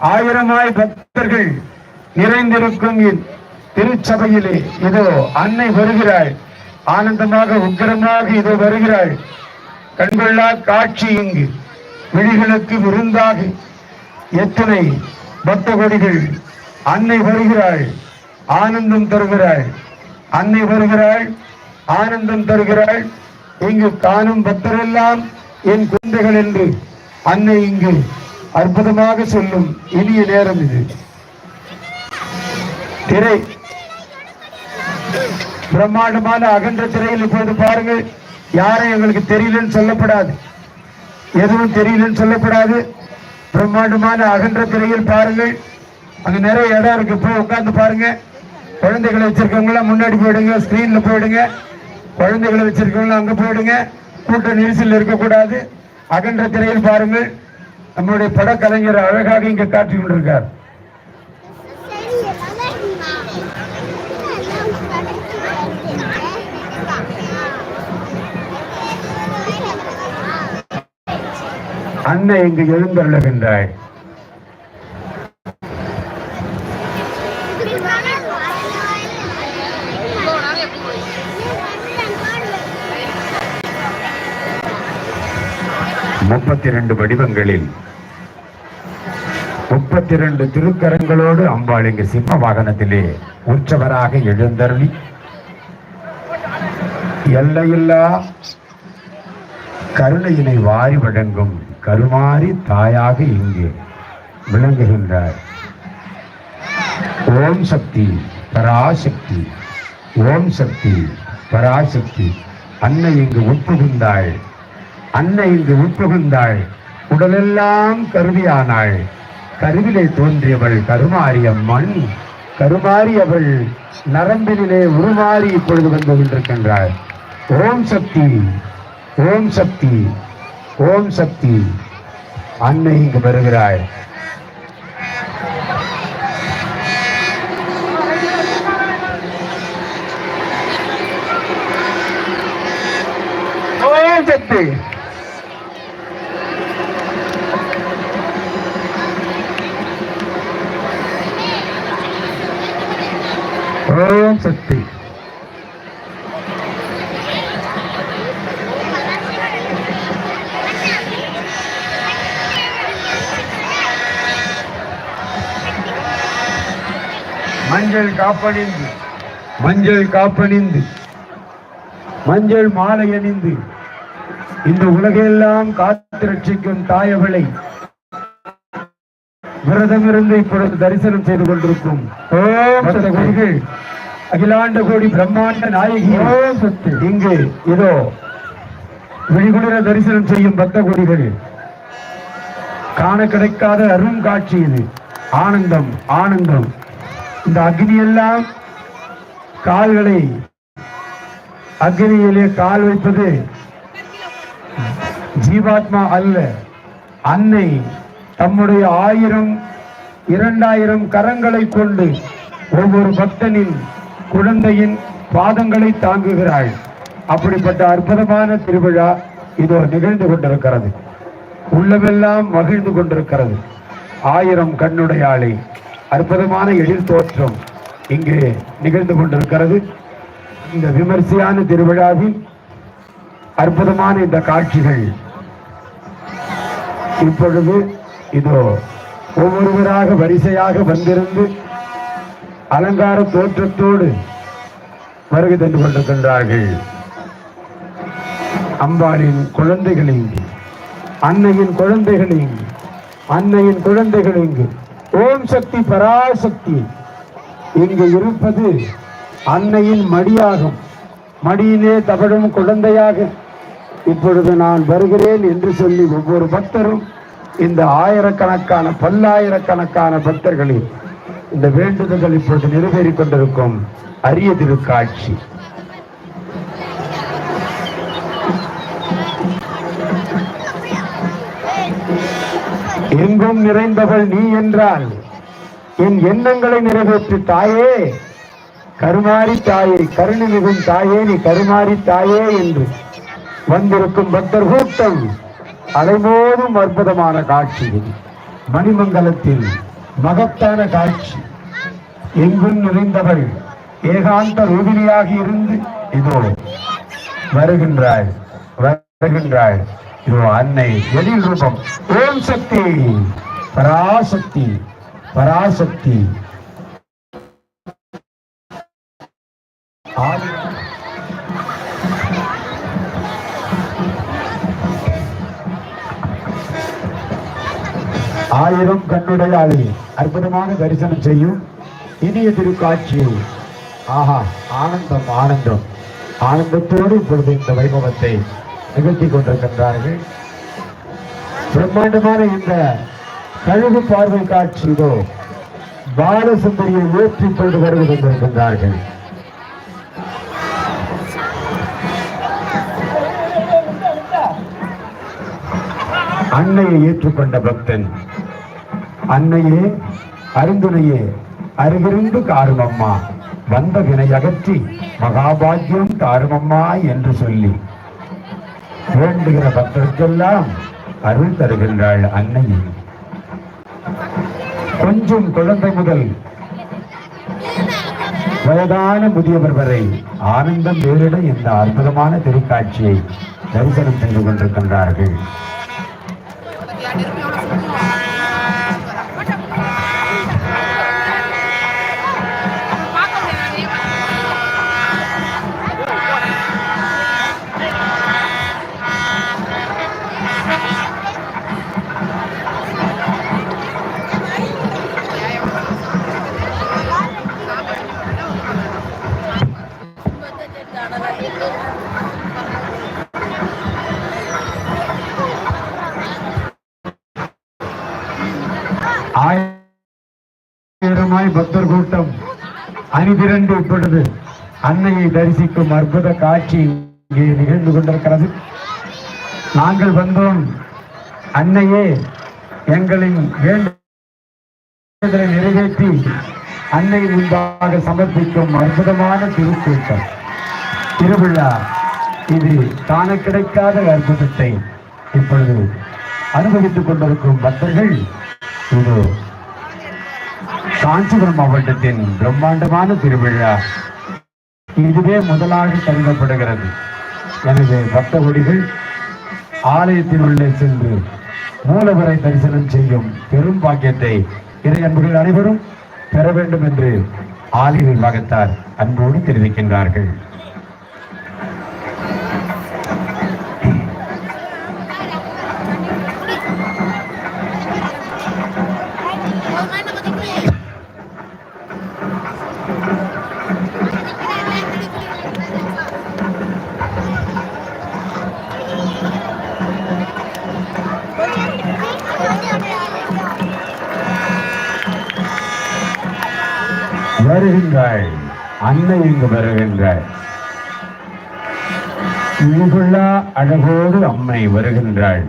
ஆயிரமாய் பக்தர்கள் நிறைந்திருக்கும் திருச்சபையிலே. இதோ அன்னை வருகிறாள். ஆனந்தமாக உக்கிரமாக இதோ வருகிறாள். கண்கொள்ளா காட்சி இங்கு. விழிகளுக்கு விருந்தாக. எத்தனை பக்த கொடிகள் அன்னை வருகிறாள். ஆனந்தம் தருகிறாள். அன்னை வருகிறாள். ஆனந்தம் தருகிறாள். இங்கு காணும் பக்தரெல்லாம் என் குழந்தைகள் என்று அன்னை இங்கு அற்புதமாக சொல்லும் இனிய நேரம் இது. திரை. பிரம்மாண்டமான அகன்ற திரையில் இப்போது பாருங்கள். யாரும் எங்களுக்கு தெரியலன்னு சொல்லப்படாது. எதுவும் தெரியலன்னு சொல்லப்படாது. பிரம்மாண்டமான அகன்ற திரையில் பாருங்கள். அங்கே நிறைய இடம் இருக்கு. போய் உட்காந்து பாருங்க. குழந்தைகளை வச்சிருக்கவங்களாம் முன்னாடி போயிடுங்க. ஸ்கிரீன்ல போயிடுங்க. குழந்தைகளை வச்சிருக்கவங்களாம் அங்கே போயிடுங்க. கூட்ட நெரிசல் இருக்கக்கூடாது. அகன்ற திரையில் பாருங்கள். நம்மளுடைய படக்கலைஞர் அழகாக இங்க காட்டி கொண்டிருக்கார். அன்னை இங்கு எழுந்தருளுகின்றாய். முப்பத்தி ரெண்டு வடிவங்களில் முப்பத்தி ரெண்டு திருக்கரங்களோடு அம்பாள் இங்கு சிம்ம வாகனத்திலே உற்சவராக எழுந்தருளி எல்லையில்லா கருணையினை வாரி வழங்கும் கருமாரி தாயாக இங்கே விளங்குகின்றார். ஓம் சக்தி பராசக்தி ஓம் சக்தி பராசக்தி அன்னை இங்கு உட்புகுந்தாள். அன்னை இங்கு உட்புகுந்தாள். உடலெல்லாம் கருவியானாள். கருவிலே தோன்றியவள் கருமாரியம்மன். கருமாறியவள் நரம்பினிலே உருமாறி இப்பொழுது வந்து கொண்டிருக்கின்றாள். ஓம் சக்தி ஓம் சக்தி ஓம் சக்தி. அன்னை இங்கு வருகிறாள். ஓம் சக்தி. ஓம் சக்தி மஞ்சள் காப்பணிந்து. மஞ்சள் காப்பணிந்து. மஞ்சள் மாலை அணிந்து. இந்த உலகையெல்லாம் காத்து ரட்சிக்கும் தாயவளை விரதமிருந்து இப்பொழுது தரிசனம் செய்து கொண்டிருக்கும். பக்த கோடிகள். அகிலாண்ட கோடி பிரம்மாண்ட நாயகி. இங்கு இதோ விழிகுளிர தரிசனம் செய்யும் பக்த கோடிகள். காண கிடைக்காத அரும் காட்சி இது. ஆனந்தம் ஆனந்தம். இந்த அக்னி எல்லாம் கால்களை அக்னியிலே கால் வைப்பது ஜீவாத்மா அல்ல அன்னை. தம்முடைய ஆயிரம் இரண்டாயிரம் கரங்களை கொண்டு ஒவ்வொரு பக்தனின் குழந்தையின் பாதங்களை தாங்குகிறாள். அப்படிப்பட்ட அற்புதமான திருவிழா இதோ நிகழ்ந்து கொண்டிருக்கிறது. உள்ளமெல்லாம் மகிழ்ந்து கொண்டிருக்கிறது. ஆயிரம் கண்ணுடையாளை அற்புதமான எழில் தோற்றம் இங்கு நிகழ்ந்து கொண்டிருக்கிறது. இந்த விமர்சையான திருவிழாவில் அற்புதமான இந்த காட்சிகள். இப்பொழுது இதோ ஒவ்வொருவராக வரிசையாக வந்திருந்து அலங்கார தோற்றத்தோடு வருகை தந்து கொண்டிருக்கின்றார்கள். அம்பாளின் குழந்தைகள் இங்கு அன்னையின் குழந்தைகள் இங்கு அன்னையின் குழந்தைகள் இங்கு. ஓம் சக்தி பராசக்தி. இங்கு இருப்பது அன்னையின் மடியாகும். மடியிலே தவழும் குழந்தையாக இப்பொழுது நான் வருகிறேன் என்று சொல்லி ஒவ்வொரு பக்தரும் இந்த ஆயிரக்கணக்கான பல்லாயிரக்கணக்கான பக்தர்களின் இந்த வேண்டுதல்கள் இப்பொழுது நிறைவேறிக் கொண்டிருக்கும் அரிய திருக்காட்சி. எங்கும் நிறைந்தவள் நீ என்றால் என் எண்ணங்களை நிறைவேற்று தாயே கருமாறி தாயே கருணை மிகும் தாயே நீ கருமாறி தாயே என்று வந்திருக்கும் பக்தர் கூட்டம் அலைமோதும் அற்புதமான காட்சி. மணிமங்கலத்தில் மகத்தான காட்சி. எங்கும் நிறைந்தவள் ஏகாந்த ரூபினியாக இருந்து இதோ வருகின்றாள் வருகின்றாள். இதோ அன்னை எழில் ரூபம். ஓம் சக்தி பராசக்தி பராசக்தி. ஆதி ஆயிரம் கண்ணுடையாளி அற்புதமாக தரிசனம் செய்யும் இனிய திருக்காட்சி. ஆஹா ஆனந்தம் ஆனந்தம். ஆனந்தத்தோடு இப்பொழுது இந்த வைபவத்தை நிகழ்த்தி கொண்டிருக்கின்றார்கள். பிரம்மாண்டமான இந்த கழுகு பார்வை காட்சியோ பாலசுந்தரியை ஏற்றிக் கொண்டு வருகை கொண்டிருக்கின்றார்கள் அன்னையை ஏற்றுக்கொண்ட பக்தன் அன்னையே அருந்துணையே அருகிருந்து காருமம்மா வந்த வினை அகற்றி மகாபாக்கியம் தாருமம்மா என்று சொல்லி வேண்டுகிற பக்தருக்கெல்லாம் அருள் தருகின்றாள் அன்னையே. கொஞ்சம் குழந்தை முதல் வயதான முதியவர் வரை ஆனந்தம் வேறிட இந்த அற்புதமான திருக்காட்சியை தரிசனம் செய்து கொண்டிருக்கின்றார்கள். பக்தர் கூட்டம் அணிதிரண்டு இப்பொழுது அன்னையை தரிசிக்கும் அற்புத காட்சி இங்கே நிகழ்ந்து கொண்டிருக்கிறது. நாங்கள் வந்தோம். அன்னையே எங்களின் வேண்டுதலை நிறைவேற்றி அன்னை முன்பாக சமர்ப்பிக்கும் அற்புதமான திருக்கூட்டம். திருவிழா. இது காண கிடைக்காத அற்புதத்தை இப்பொழுது அனுபவித்துக் கொண்டிருக்கும் பக்தர்கள். இது. காஞ்சிபுரம் மாவட்டத்தின் பிரம்மாண்டமான திருவிழா இதுவே முதலாக கருதப்படுகிறது. எனவே பக்த கொடிகள் ஆலயத்தின் உள்ளே சென்று மூலவரை தரிசனம் செய்யும் பெரும் பாக்கியத்தை இறை அன்புகள் அனைவரும் பெற வேண்டும் என்று ஆலய மகத்தார் அன்போடு தெரிவிக்கின்றார்கள். பெறுகின்றாய் அன்னை இங்கு வருகின்றாள் இங்குள்ளா அழகோடு அம்மை வருகின்றாள்.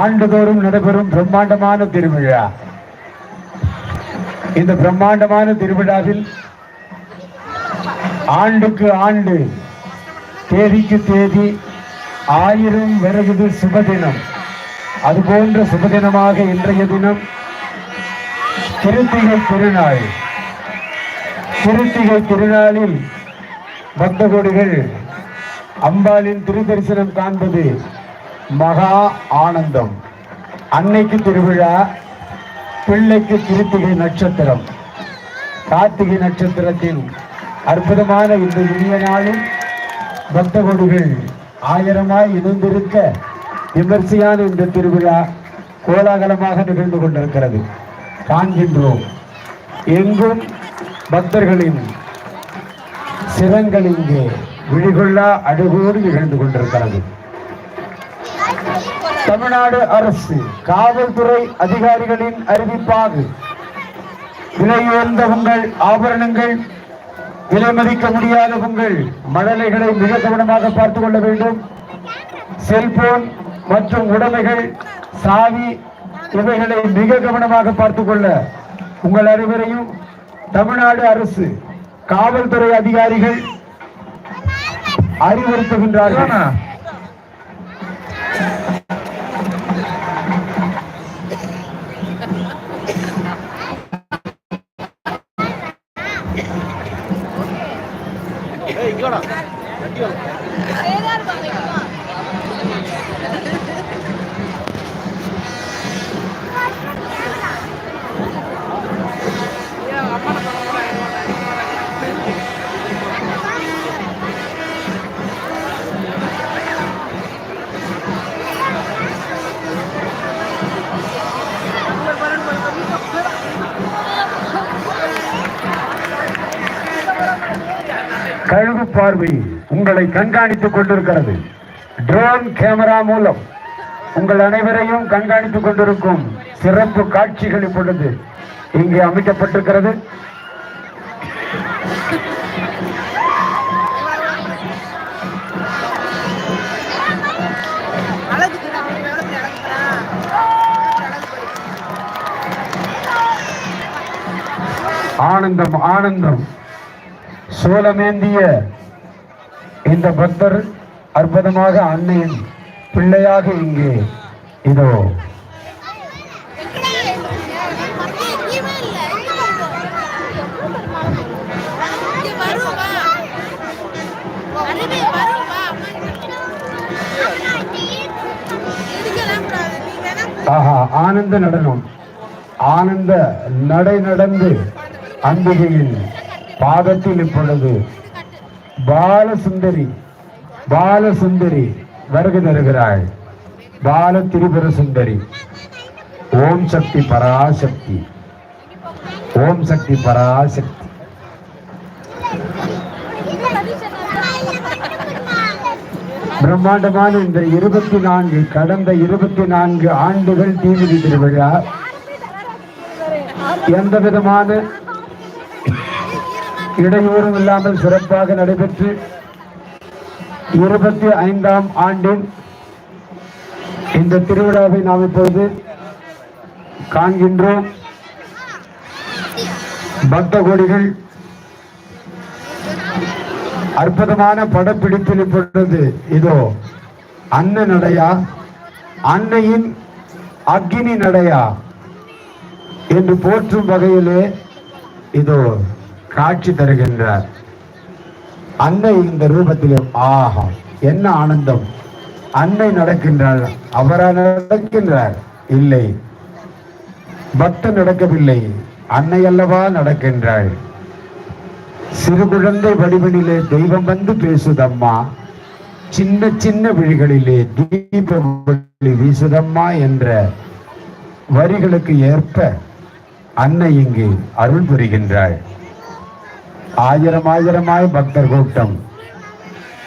ஆண்டுதோறும் நடைபெறும் பிரம்மாண்டமான திருவிழா. இந்த பிரம்மாண்டமான திருவிழாவில் ஆண்டுக்கு ஆண்டு தேதிக்கு தேதி ஆயிரம் வருகிறது சுபதினம். அதுபோன்ற சுபதினமாக இன்றைய தினம் திருத்திகை திருநாள். திருத்திகை திருநாளில் பக்த கோடிகள் அம்பாளின் திருதரிசனம் காண்பது மகா ஆனந்தம். அன்னைக்கு திருவிழா பிள்ளைக்கு திருத்திகை நட்சத்திரம். கார்த்திகை நட்சத்திரத்தின் அற்புதமான இந்த இனிய நாளில் பக்த கோடிகள் ஆயிரமாய் இணைந்திருக்க விமர்சையான இந்த திருவிழா கோலாகலமாக நிகழ்ந்து கொண்டிருக்கிறது. காண்கின்றோம். எங்கும் பக்தர்களின் சிரங்கள் இங்கே விழிகொள்ளா அழகோடு நிகழ்ந்து கொண்டிருக்கிறது. தமிழ்நாடு அரசு காவல்துறை அதிகாரிகளின் அறிவிப்பாக விலை உயர்ந்த உங்கள் ஆபரணங்கள் விலை மதிக்க முடியாத உங்கள் மழலைகளை மிக கவனமாக பார்த்துக் கொள்ள வேண்டும். செல்போன் மற்றும் உடைமைகள் சாவி இவைகளை மிக கவனமாக பார்த்துக் கொள்ள உங்கள் அனைவரையும் தமிழ்நாடு அரசு காவல்துறை அதிகாரிகள் அறிவுறுத்துகின்றார்கள். கழுகு பார்வை உங்களை கண்காணித்துக் கொண்டிருக்கிறது. ட்ரோன் கேமரா மூலம் உங்கள் அனைவரையும் கண்காணித்துக் கொண்டிருக்கும் சிறப்பு காட்சிகள் இப்பொழுது இங்கே அமைக்கப்பட்டிருக்கிறது. ஆனந்தம் ஆனந்தம். சோலமேந்திய இந்த பக்தர் அற்புதமாக அன்னையின் பிள்ளையாக இங்கே இதோ. ஆஹா ஆனந்த நடனம். ஆனந்த நடை நடந்து அம்பிகையின் பாதத்தில் இப்பொழுது பாலசுந்தரி பாலசுந்தரி வருகை தருகிறாள் பால திரிபுர சுந்தரி ஓம் சக்தி பராசக்தி ஓம் சக்தி பராசக்தி. பிரம்மாண்டமான இந்த இருபத்தி நான்கு கடந்த இருபத்தி நான்கு ஆண்டுகள் தீமிதி திருவிழா. எந்த விதமான இடையூறும் இல்லாமல் சிறப்பாக நடைபெற்று இருபத்தி ஐந்தாம் ஆண்டின் இந்த திருவிழாவை நாம் இப்பொழுது காண்கின்றோம். பக்த கோடிகள் அற்புதமான படப்பிடிப்பில் இப்பொழுது இதோ அன்ன நடையா அன்னையின் அக்னி நடையா என்று போற்றும் வகையிலே இதோ காட்சி தருகின்றார். அன்னை இந்த ரூபத்திலே ஆஹா என்ன ஆனந்தம். அன்னை நடக்கின்றாள். அவரா நடக்கின்றார். இல்லை. பக்தன் நடக்கவில்லை. அன்னை அல்லவா நடக்கின்றாள். சிறு குழந்தை வடிவனிலே தெய்வம் வந்து பேசுதம்மா. சின்ன சின்ன விழிகளிலே தீப வீசுதம்மா என்ற வரிகளுக்கு ஏற்ப அன்னை இங்கு அருள் புரிகின்றாள். ஆயிரம் ஆயிரமாய் பக்தர் கூட்டம்.